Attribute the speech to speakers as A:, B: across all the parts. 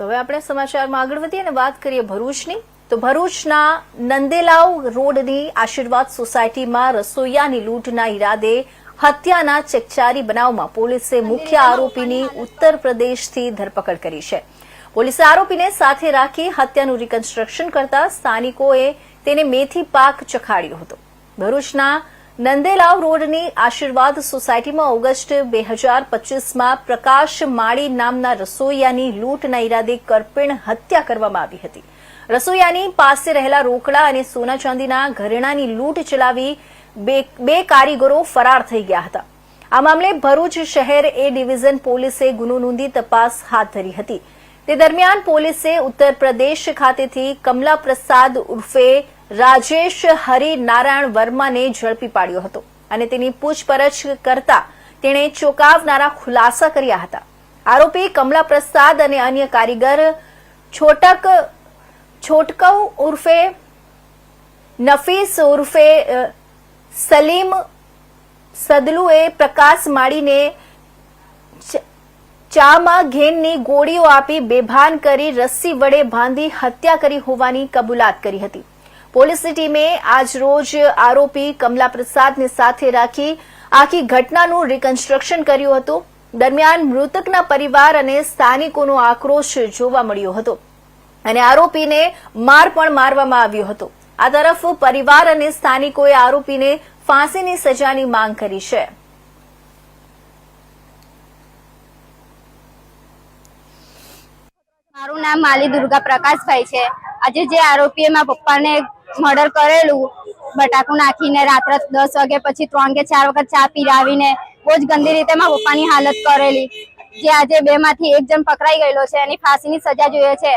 A: તો હવે આપણે સમાચારમાં આગળ વધીએ અને વાત કરીએ ભરૂચની. તો ભરૂચના નંદેલાવ રોડની આશીર્વાદ સોસાયટીમાં રસોઈયાની લૂંટના ઈરાદે હત્યાના ચકચારી બનાવમાં પોલીસે મુખ્ય આરોપીની ઉત્તર પ્રદેશથી ધરપકડ કરી છે. પોલીસે આરોપીને સાથે રાખી હત્યાનું રિકન્સ્ટ્રક્શન કરતા સ્થાનિકોએ તેને મેથી પાક ચખાડ્યો હતો. ભરૂચના નંદેલાવ રોડની આશીર્વાદ સોસાયટીમાં ઓગસ્ટ બે હજાર પચીસમાં પ્રકાશ માળી નામના રસોઈયાની લૂંટના ઇરાદે કરપીણ હત્યા કરવામાં આવી હતી. રસોઈયાની પાસે રહેલા રોકડા અને સોના ચાંદીના ઘરેણાની લૂંટ ચલાવી બે કારીગરો ફરાર થઈ ગયા હતા. આ મામલે ભરૂચ શહેર એ ડિવિઝન પોલીસે ગુનો નોંધી તપાસ હાથ ધરી હતી. તે દરમિયાન પોલીસે ઉત્તર પ્રદેશ ખાતેથી કમલા પ્રસાદ ઉર્ફે રાજેશ હરિનારાયણ વર્માને ઝડપી પાડ્યો હતો અને તેની પૂછપરછ કરતા તેણે ચોંકાવનારા ખુલાસા કર્યા હતા. આરોપી કમલા પ્રસાદ અને અન્ય કારીગર છોટક, છોટકવ ઉર્ફે, નફીસ ઉર્ફે સલીમ સદલુએ પ્રકાશ માળીને ચામાં ઘેનની ગોળીઓ આપી બેભાન કરી રસ્સી વડે બાંધી હત્યા કરી હોવાની કબૂલાત કરી હતી. પોલીસની ટીમે આજરોજ આરોપી કમલા પ્રસાદને સાથે રાખી આખી ઘટનાનું રિકન્સ્ટ્રક્શન કર્યું હતું. દરમિયાન મૃતકના પરિવાર અને સ્થાનિકોનો આક્રોશ જોવા મળ્યો હતો અને આરોપીને માર પણ મારવામાં આવ્યો હતો. આ તરફ પરિવાર અને સ્થાનિકોએ આરોપીને ફાંસીની સજાની માંગ કરી છે.
B: મારું નામ માલી દુર્ગા પ્રકાશભાઈ છે. આજે જે આરોપીએ મારા પપ્પાને મર્ડર કરેલું. બટાકું નાખીને રાત્રે દસ વાગે પછી ત્રણ કે ચાર વખત ચા પીરાવીને બહુ જ ગંદી રીતે મારા પપ્પાની હાલત કરેલી. જે આજે બે માંથી એક જણ પકડાઈ ગયેલો છે, એની ફાંસીની સજા જોઈએ છે.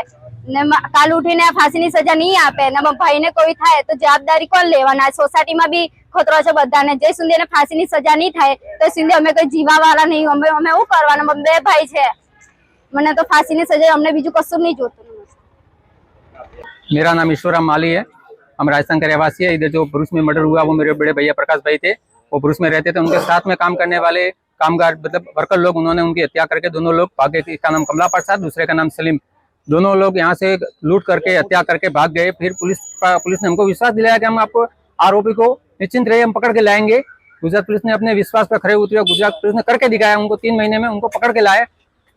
B: ને કાલ ઉઠીને ફાંસીની સજા નહીં આપે. ને ભાઈને કોઈ થાય તો જવાબદારી કોણ લેવાના? સોસાયટીમાં બી ખતરો છે બધાને. જે સુધી એને ફાંસીની સજા નહીં થાય, તો સુધી અમે કોઈ જીવાવાળા નહીં. અમે અમે શું કરવાનું? બે ભાઈ છે. મને તો ફાંસીની સજા અમને બીજું કશું નહીં જોતું.
C: મેરા નામ ઈશ્વરા માલી હૈ. हम राजस्थान के रहवासी है। इधर जो भरूच में मर्डर हुआ, वो मेरे बड़े भैया प्रकाश भाई थे। वो भरूच में रहते थे। उनके साथ में काम करने वाले कामगार मतलब वर्कर लोग, उन्होंने उनकी हत्या करके दोनों लोग भागे। एक का नाम कमला प्रसाद, दूसरे का नाम सलीम। दोनों लोग यहाँ से लूट करके, हत्या करके भाग गए। फिर पुलिस पुलिस ने हमको विश्वास दिलाया कि हम आपको आरोपी को निश्चिंत रहे, हम पकड़ के लाएँगे। गुजरात पुलिस ने अपने विश्वास पर खड़े उतरे गुजरात पुलिस ने करके दिखाया। उनको तीन महीने में उनको पकड़ के लाए।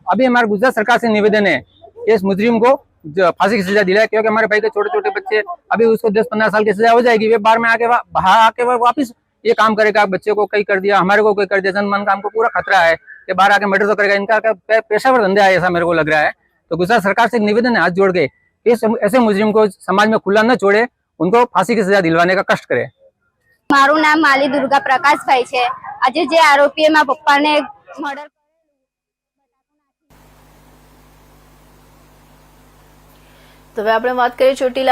C: अभी हमारे गुजरात सरकार से निवेदन है इस मुजरिम को फांसी की सजा दिलाए क्योंकि हमारे भाई के छोटे छोटे बच्चे अभी उसको दस पंद्रह साल की सजा हो जाएगी वे बाहर में आके वा- बाहर आके वो वापिस ये काम करेगा बच्चे को कई कर दिया हमारे को कोई कर दिया जनमान का हमको पूरा खतरा है कि बाहर आके मर्डर तो करेगा इनका का पे- पेशेवर धंधा है ऐसा मेरे को लग रहा है तो गुजरात सरकार से एक निवेदन है हाथ जोड़ के कि इस ऐसे मुजरिम को समाज में खुला न छोड़े उनको फांसी की सजा दिलवाने का कष्ट करे
B: મારું નામ માલી દુર્ગા પ્રકાશભાઈ છે આજે જે આરોપીએ મારા પપ્પાને મર્ડર
A: તો હવે આપણે વાત કરીએ ચોટીલા